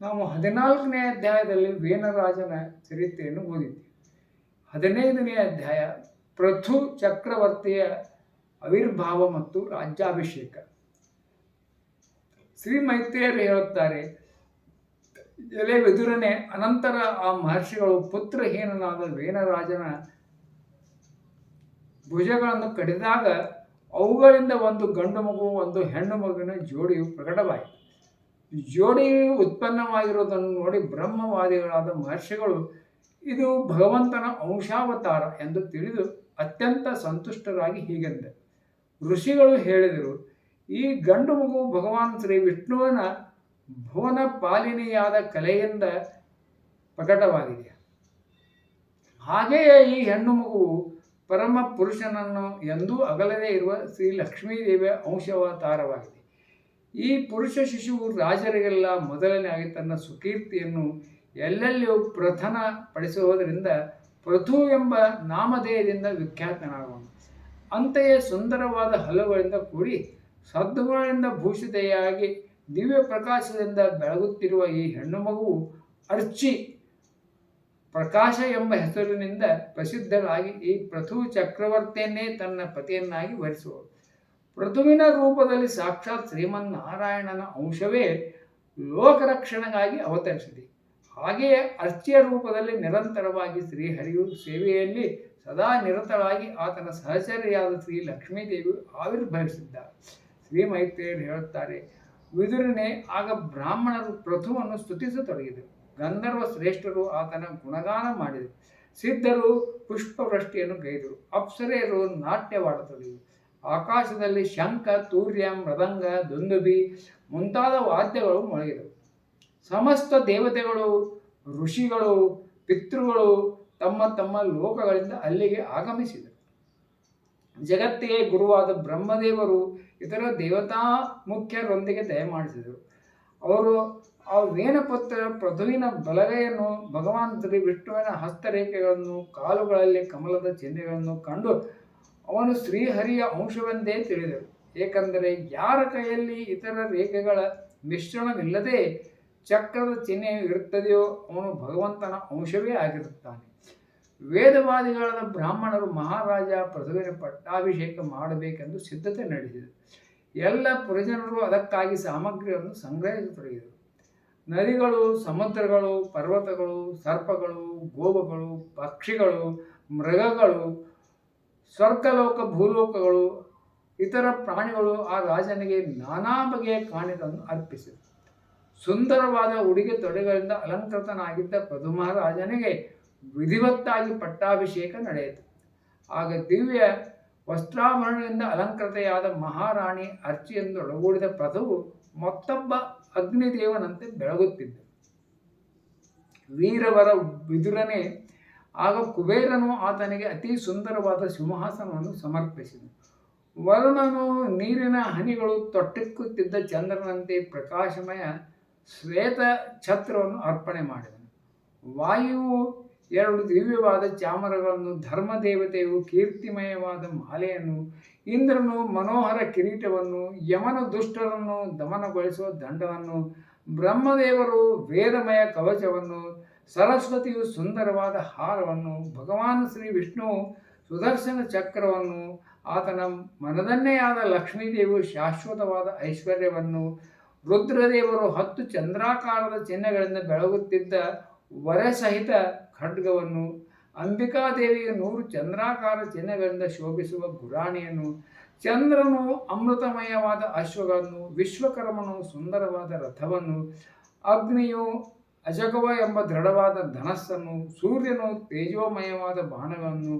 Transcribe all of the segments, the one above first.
ನಾವು ಹದಿನಾಲ್ಕನೇ ಅಧ್ಯಾಯದಲ್ಲಿ ವೇನರಾಜನ ಚರಿತ್ರೆಯನ್ನು ಓದಿದ್ವಿ. ಹದಿನೈದನೇ ಅಧ್ಯಾಯ, ಪೃಥು ಚಕ್ರವರ್ತಿಯ ಆವಿರ್ಭಾವ ಮತ್ತು ರಾಜ್ಯಾಭಿಷೇಕ. ಶ್ರೀ ಮೈತ್ರಿಯರು ಹೇಳುತ್ತಾರೆ ಎಲೆ ವಿದುರನೆ ಅನಂತರ ಆ ಮಹರ್ಷಿಗಳು ಪುತ್ರಹೀನನಾದ ವೇನರಾಜನ ಭುಜಗಳನ್ನು ಕಡಿದಾಗ, ಅವುಗಳಿಂದ ಒಂದು ಗಂಡು ಮಗು, ಒಂದು ಹೆಣ್ಣು ಮಗುವಿನ ಜೋಡಿಯು ಪ್ರಕಟವಾಯಿತು. ಈ ಜೋಡಿಯು ಉತ್ಪನ್ನವಾಗಿರುವುದನ್ನು ನೋಡಿ ಬ್ರಹ್ಮವಾದಿಗಳಾದ ಮಹರ್ಷಿಗಳು, ಇದು ಭಗವಂತನ ಅಂಶಾವತಾರ ಎಂದು ತಿಳಿದು ಅತ್ಯಂತ ಸಂತುಷ್ಟರಾಗಿ ಹೀಗೆಂದೆ. ಋಷಿಗಳು ಹೇಳಿದರು, ಈ ಗಂಡು ಮಗು ಭಗವಾನ್ ಶ್ರೀ ವಿಷ್ಣುವಿನ ಭುವನ ಪಾಲಿನಿಯಾದ ಕಲೆಯಿಂದ ಪ್ರಕಟವಾಗಿದೆ. ಹಾಗೆಯೇ ಈ ಹೆಣ್ಣು ಮಗುವು ಪರಮ ಪುರುಷನನ್ನು ಎಂದೂ ಅಗಲದೇ ಇರುವ ಶ್ರೀ ಲಕ್ಷ್ಮೀದೇವಿಯ ಅಂಶಾವತಾರವಾಗಿದೆ ಈ ಪುರುಷ ಶಿಶುವು ರಾಜರಿಗೆಲ್ಲ ಮೊದಲನೆಯಾಗಿ ತನ್ನ ಸುಕೀರ್ತಿಯನ್ನು ಎಲ್ಲೆಲ್ಲಿಯೂ ಪ್ರಥನ ಪಡಿಸುವುದರಿಂದ ಪೃಥು ಎಂಬ ನಾಮಧೇಯದಿಂದ ವಿಖ್ಯಾತನಾಗುವನು ಅಂತೆಯೇ ಸುಂದರವಾದ ಹಲವುಗಳಿಂದ ಕೂಡಿ ಸದ್ಗುಣಗಳಿಂದ ಭೂಷಿತೆಯಾಗಿ ದಿವ್ಯ ಪ್ರಕಾಶದಿಂದ ಬೆಳಗುತ್ತಿರುವ ಈ ಹೆಣ್ಣು ಮಗು ಅರ್ಚಿ ಪ್ರಕಾಶ ಎಂಬ ಹೆಸರಿನಿಂದ ಪ್ರಸಿದ್ಧರಾಗಿ ಈ ಪೃಥು ಚಕ್ರವರ್ತಿಯನ್ನೇ ತನ್ನ ಪತಿಯನ್ನಾಗಿ ವರಿಸುವಳು. ಪೃಥುವಿನ ರೂಪದಲ್ಲಿ ಸಾಕ್ಷಾತ್ ಶ್ರೀಮನ್ನಾರಾಯಣನ ಅಂಶವೇ ಲೋಕರಕ್ಷಣೆಗಾಗಿ ಅವತರಿಸಿದೆ. ಹಾಗೆಯೇ ಅರ್ಚಿಯ ರೂಪದಲ್ಲಿ ನಿರಂತರವಾಗಿ ಶ್ರೀಹರಿಯು ಸೇವೆಯಲ್ಲಿ ಸದಾ ನಿರತರಾಗಿ ಆತನ ಸಹಚರಿಯಾದ ಶ್ರೀ ಲಕ್ಷ್ಮೀದೇವಿ ಆವಿರ್ಭವಿಸಿದ್ದಾರೆ ಶ್ರೀ ಮೈತ್ರಿಯರು ಹೇಳುತ್ತಾರೆ, ವಿದುರಿನೆ, ಆಗ ಬ್ರಾಹ್ಮಣರು ಪ್ರಥುವನ್ನು ಸ್ತುತಿಸತೊಡಗಿದರು. ಗಂಧರ್ವ ಶ್ರೇಷ್ಠರು ಆತನ ಗುಣಗಾನ ಮಾಡಿದರು. ಸಿದ್ಧರು ಪುಷ್ಪವೃಷ್ಟಿಯನ್ನು ಗೈದರು. ಅಪ್ಸರೆಯರು ನಾಟ್ಯವಾಡತೊಡಗಿದರು. ಆಕಾಶದಲ್ಲಿ ಶಂಖ ತೂರ್ಯ ಮೃದಂಗ, ದುಂದುಬಿ ಮುಂತಾದ ವಾದ್ಯಗಳು ಮೊಳಗಿದವು ಸಮಸ್ತ ದೇವತೆಗಳು, ಋಷಿಗಳು, ಪಿತೃಗಳು ತಮ್ಮ ತಮ್ಮ ಲೋಕಗಳಿಂದ ಅಲ್ಲಿಗೆ ಆಗಮಿಸಿದರು. ಜಗತ್ತಿಗೆ ಗುರುವಾದ ಬ್ರಹ್ಮದೇವರು ಇತರ ದೇವತಾ ಮುಖ್ಯರೊಂದಿಗೆ ದಯಮಾಡಿಸಿದರು ಅವರು ಆ ವೇಣಪುತ್ರ ಪ್ರಧುವಿನ ಬಲಗೈಯನ್ನು ಭಗವಾನ್ ಶ್ರೀ ವಿಷ್ಣುವಿನ ಹಸ್ತರೇಖೆಗಳನ್ನು, ಕಾಲುಗಳಲ್ಲಿ ಕಮಲದ ಚಿಹ್ನೆಗಳನ್ನು ಕಂಡು ಅವನು ಶ್ರೀಹರಿಯ ಅಂಶವೆಂದೇ ತಿಳಿದರು ಏಕೆಂದರೆ ಯಾರ ಕೈಯಲ್ಲಿ ಇತರ ರೇಖೆಗಳ ಮಿಶ್ರಣವಿಲ್ಲದೆ ಚಕ್ರದ ಚಿಹ್ನೆಯು ಇರುತ್ತದೆಯೋ ಅವನು ಭಗವಂತನ ಅಂಶವೇ ಆಗಿರುತ್ತಾನೆ. ವೇದವಾದಿಗಳಾದ ಬ್ರಾಹ್ಮಣರು ಮಹಾರಾಜ ಪ್ರಥುವಿನ ಪಟ್ಟಾಭಿಷೇಕ ಮಾಡಬೇಕೆಂದು ಸಿದ್ಧತೆ ನಡೆಸಿದರು. ಎಲ್ಲ ಪುರಜನರು ಅದಕ್ಕಾಗಿ ಸಾಮಗ್ರಿಯನ್ನು ಸಂಗ್ರಹಿಸತೊಡಗಿದರು ನದಿಗಳು, ಸಮುದ್ರಗಳು, ಪರ್ವತಗಳು, ಸರ್ಪಗಳು ಗೋಬಗಳು ಪಕ್ಷಿಗಳು, ಮೃಗಗಳು ಸ್ವರ್ಗಲೋಕ, ಭೂಲೋಕಗಳು, ಇತರ ಪ್ರಾಣಿಗಳು ಆ ರಾಜನಿಗೆ ನಾನಾ ಬಗೆಯ ಕಾಣಿಗಳನ್ನು ಅರ್ಪಿಸಿದರು. ಸುಂದರವಾದ ಉಡುಗೆ ತೊಡೆಗಳಿಂದ ಅಲಂಕೃತನಾಗಿದ್ದ ಪ್ರಥಮ ರಾಜನಿಗೆ ವಿಧಿವತ್ತಾಗಿ ಪಟ್ಟಾಭಿಷೇಕ ನಡೆಯಿತು. ಆಗ ದಿವ್ಯ ವಸ್ತ್ರಾಭರಣದಿಂದ ಅಲಂಕೃತೆಯಾದ ಮಹಾರಾಣಿ ಅರ್ಚಿಯನ್ನು ಒಳಗೂಡಿದ ಪ್ರಥವು ಮತ್ತೊಬ್ಬ ಅಗ್ನಿದೇವನಂತೆ ಬೆಳಗುತ್ತಿದ್ದ. ವೀರವರ ವಿದುರನೇ ಆಗ ಕುಬೇರನು ಆತನಿಗೆ ಅತಿ ಸುಂದರವಾದ ಸಿಂಹಾಸನವನ್ನು ಸಮರ್ಪಿಸಿದನು. ವರುಣನು ನೀರಿನ ಹನಿಗಳು ತೊಟ್ಟಿಕ್ಕುತ್ತಿದ್ದ ಚಂದ್ರನಂತೆ ಪ್ರಕಾಶಮಯ ಶ್ವೇತ ಛತ್ರವನ್ನು ಅರ್ಪಣೆ ಮಾಡಿದನು. ವಾಯುವು ಎರಡು ದಿವ್ಯವಾದ ಚಾಮರಗಳನ್ನು, ಧರ್ಮದೇವತೆಯು, ಕೀರ್ತಿಮಯವಾದ ಮಾಲೆಯನ್ನು, ಇಂದ್ರನು ಮನೋಹರ ಕಿರೀಟವನ್ನು, ಯಮನ ದುಷ್ಟರನ್ನು ದಮನಗೊಳಿಸುವ ದಂಡವನ್ನು, ಬ್ರಹ್ಮದೇವರು ವೇದಮಯ ಕವಚವನ್ನು ಸರಸ್ವತಿಯು ಸುಂದರವಾದ ಹಾರವನ್ನು, ಭಗವಾನ್ ಶ್ರೀ ವಿಷ್ಣು ಸುದರ್ಶನ ಚಕ್ರವನ್ನು, ಆತನ ಮನದನ್ನೇ ಆದ ಲಕ್ಷ್ಮೀದೇವಿಯು ಶಾಶ್ವತವಾದ ಐಶ್ವರ್ಯವನ್ನು, ರುದ್ರದೇವರು ಹತ್ತು ಚಂದ್ರಾಕಾರದ ಚಿಹ್ನೆಗಳಿಂದ ಬೆಳಗುತ್ತಿದ್ದ ವರಸಹಿತ ಖಡ್ಗವನ್ನು, ಅಂಬಿಕಾದೇವಿಯ ನೂರು ಚಂದ್ರಾಕಾರ ಚಿಹ್ನೆಗಳಿಂದ ಶೋಭಿಸುವ ಗುರಾಣಿಯನ್ನು, ಚಂದ್ರನು ಅಮೃತಮಯವಾದ ಅಶ್ವಗಳನ್ನು, ವಿಶ್ವಕರ್ಮನು ಸುಂದರವಾದ ರಥವನ್ನು, ಅಗ್ನಿಯು ಅಜಗವ ಎಂಬ ದೃಢವಾದ ಧನಸ್ಸನ್ನು, ಸೂರ್ಯನು ತೇಜೋಮಯವಾದ ಬಾಣಗಳನ್ನು,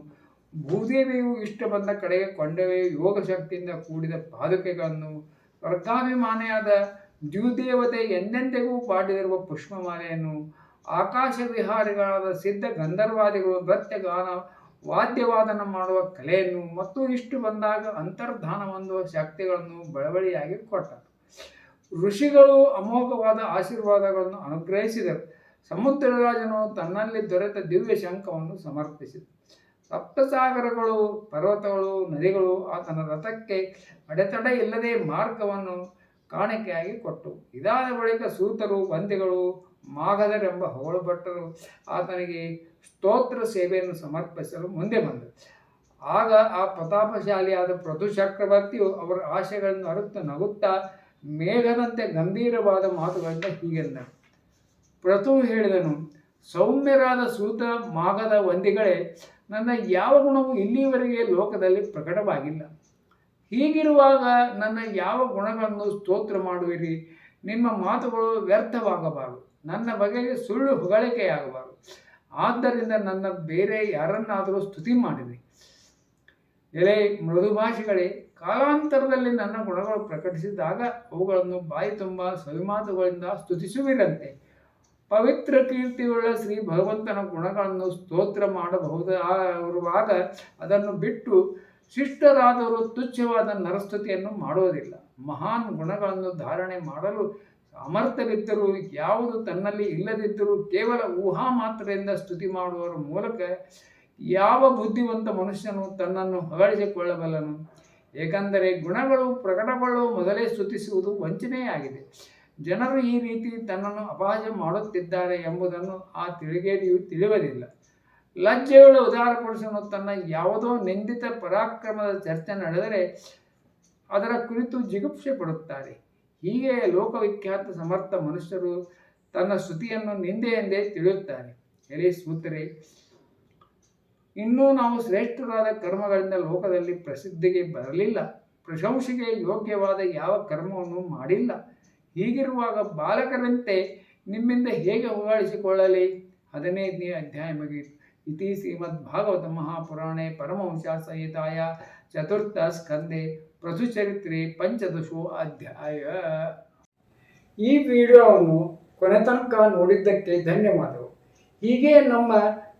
ಭೂದೇವಿಯು ಇಷ್ಟ ಬಂದ ಕಡೆಗೆ ಕೊಂಡವೇ ಯೋಗ ಶಕ್ತಿಯಿಂದ ಕೂಡಿದ ಪಾದುಕೆಗಳನ್ನು, ವರ್ಗಾಭಿಮಾನಿಯಾದ ದ್ಯುದೇವತೆ ಎಂದೆಂದಿಗೂ ಪಾಡಿದಿರುವ ಪುಷ್ಪಮಾಲೆಯನ್ನು ಆಕಾಶ ವಿಹಾರಿಗಳಾದ ಸಿದ್ಧ ಗಂಧರ್ವಾದಿಗಳು ನೃತ್ಯ ಗಾನ ವಾದ್ಯವಾದನ ಮಾಡುವ ಕಲೆಯನ್ನು ಮತ್ತು ಇಷ್ಟು ಬಂದಾಗ ಅಂತರ್ಧಾನ ಹೊಂದುವ ಶಕ್ತಿಗಳನ್ನು ಬಳವಳಿಯಾಗಿ ಕೊಟ್ಟರು. ಋಷಿಗಳು ಅಮೋಘವಾದ ಆಶೀರ್ವಾದಗಳನ್ನು ಅನುಗ್ರಹಿಸಿದರು. ಸಮುದ್ರರಾಜನು ತನ್ನಲ್ಲಿ ದೊರೆತ ದಿವ್ಯ ಶಂಖವನ್ನು ಸಮರ್ಪಿಸಿದ. ಸಪ್ತಸಾಗರಗಳು, ಪರ್ವತಗಳು, ನದಿಗಳು ಆತನ ರಥಕ್ಕೆ ಅಡೆತಡೆ ಇಲ್ಲದೆ ಮಾರ್ಗವನ್ನು ಕಾಣಿಕೆಯಾಗಿ ಕೊಟ್ಟು ಇದಾದ ಬಳಿಕ ಸೂತರು ಬಂದಿಗಳು ಮಾಗದರೆಂಬ ಹೊಗಳು ಆತನಿಗೆ ಸ್ತೋತ್ರ ಸೇವೆಯನ್ನು ಸಮರ್ಪಿಸಲು ಮುಂದೆ ಬಂದರು. ಆಗ ಆ ಪ್ರತಾಪಶಾಲಿಯಾದ ಪ್ರಧು ಚಕ್ರವರ್ತಿಯು ಅವರ ಆಶೆಗಳನ್ನು ಅರುತ್ತ ನಗುತ್ತಾ ಮೇಘದಂತೆ ಗಂಭೀರವಾದ ಮಾತುಗಳಿಂದ ಹೀಗೆಂದ ಪ್ರತು ಹೇಳಿದನು, ಸೌಮ್ಯರಾದ ಸೂತ ಮಾಗದ ವಂದಿಗಳೇ, ನನ್ನ ಯಾವ ಗುಣವು ಇಲ್ಲಿಯವರೆಗೆ ಲೋಕದಲ್ಲಿ ಪ್ರಕಟವಾಗಿಲ್ಲ. ಹೀಗಿರುವಾಗ ನನ್ನ ಯಾವ ಗುಣಗಳನ್ನು ಸ್ತೋತ್ರ ಮಾಡುವಿರಿ? ನಿಮ್ಮ ಮಾತುಗಳು ವ್ಯರ್ಥವಾಗಬಾರದು. ನನ್ನ ಬಗೆಗೆ ಸುಳ್ಳು ಹೊಗಳಿಕೆಯಾಗಬಾರದು. ಆದ್ದರಿಂದ ನನ್ನ ಬೇರೆ ಯಾರನ್ನಾದರೂ ಸ್ತುತಿ ಮಾಡಿದೆ ಎಲೆ ಮೃದುಭಾಷೆಗಳೇ ಕಾಲಾಂತರದಲ್ಲಿ ನನ್ನ ಗುಣಗಳು ಪ್ರಕಟಿಸಿದಾಗ ಅವುಗಳನ್ನು ಬಾಯಿ ತುಂಬ ಸವಿಮಾತುಗಳಿಂದ ಸ್ತುತಿಸುವಿರಂತೆ. ಪವಿತ್ರ ಕೀರ್ತಿಯುಳ್ಳ ಶ್ರೀ ಭಗವಂತನ ಗುಣಗಳನ್ನು ಸ್ತೋತ್ರ ಮಾಡಬಹುದಾಗ ಅದನ್ನು ಬಿಟ್ಟು ಶಿಷ್ಟರಾದವರು ತುಚ್ಛವಾದ ನರಸ್ತುತಿಯನ್ನು ಮಾಡುವುದಿಲ್ಲ. ಮಹಾನ್ ಗುಣಗಳನ್ನು ಧಾರಣೆ ಮಾಡಲು ಸಾಮರ್ಥ್ಯವಿದ್ದರೂ ಯಾವುದು ತನ್ನಲ್ಲಿ ಇಲ್ಲದಿದ್ದರೂ ಕೇವಲ ಊಹಾ ಮಾತ್ರದಿಂದ ಸ್ತುತಿ ಮಾಡುವರ ಮೂಲಕ ಯಾವ ಬುದ್ಧಿವಂತ ಮನುಷ್ಯನು ತನ್ನನ್ನು ಹೊಗಳಿಸಿಕೊಳ್ಳಬಲ್ಲನು? ಏಕೆಂದರೆ ಗುಣಗಳು ಪ್ರಕಟಗೊಳ್ಳುವ ಮೊದಲೇ ಸ್ತುತಿಸುವುದು ವಂಚನೆಯಾಗಿದೆ. ಜನರು ಈ ರೀತಿ ತನ್ನನ್ನು ಅಪಹಾಸ್ಯ ಮಾಡುತ್ತಿದ್ದಾರೆ ಎಂಬುದನ್ನು ಆ ತಿಳಿಗೇಡಿಯು ತಿಳಿಯುವುದಿಲ್ಲ ಲಜ್ಜೆಗಳು ಉದಾರ ಪುರುಷನು ತನ್ನ ಯಾವುದೋ ನಿಂದಿತ ಪರಾಕ್ರಮದ ಚರ್ಚೆ ನಡೆದರೆ ಅದರ ಕುರಿತು ಜಿಗುಪ್ಸೆ ಪಡುತ್ತಾರೆ. ಹೀಗೆ ಲೋಕವಿಖ್ಯಾತ ಸಮರ್ಥ ಮನುಷ್ಯರು ತನ್ನ ಸ್ತುತಿಯನ್ನು ನಿಂದೆ ಎಂದೇ ತಿಳಿಯುತ್ತಾರೆ. ಎಲೆ ಸೂತರೆ ಇನ್ನೂ ನಾವು ಶ್ರೇಷ್ಠರಾದ ಕರ್ಮಗಳಿಂದ ಲೋಕದಲ್ಲಿ ಪ್ರಸಿದ್ಧಿಗೆ ಬರಲಿಲ್ಲ. ಪ್ರಶಂಸೆಗೆ ಯೋಗ್ಯವಾದ ಯಾವ ಕರ್ಮವನ್ನು ಮಾಡಿಲ್ಲ. ಹೀಗಿರುವಾಗ ಬಾಲಕರಂತೆ ನಿಮ್ಮಿಂದ ಹೇಗೆ ಹೊಗಳಿಸಿಕೊಳ್ಳಲಿ ಹದಿನೈದನೇ ಅಧ್ಯಾಯ ಮುಗಿಯಿತು. ಇತಿ ಶ್ರೀಮದ್ ಭಾಗವತ ಮಹಾಪುರಾಣೆ ಪರಮವಂಶ ಸಹಿತಾಯ ಚತುರ್ಥ ಸ್ಕಂದೆ ಪ್ರಸುಚರಿತ್ರೆ ಪಂಚದಶೋ ಅಧ್ಯಾಯ. ಈ ವಿಡಿಯೋವನ್ನು ಕೊನೆ ತನಕ ನೋಡಿದ್ದಕ್ಕೆ ಧನ್ಯವಾದಗಳು. ಹೀಗೆ ನಮ್ಮ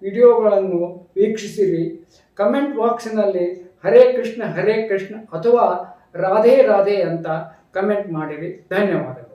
ವಿಡಿಯೋಗಳನ್ನು ವೀಕ್ಷಿಸಿರಿ. ಕಮೆಂಟ್ ಬಾಕ್ಸ್ನಲ್ಲಿ ಹರೇ ಕೃಷ್ಣ ಹರೇ ಕೃಷ್ಣ ಅಥವಾ ರಾಧೆ ರಾಧೆ ಅಂತ ಕಮೆಂಟ್ ಮಾಡಿರಿ. ಧನ್ಯವಾದಗಳು.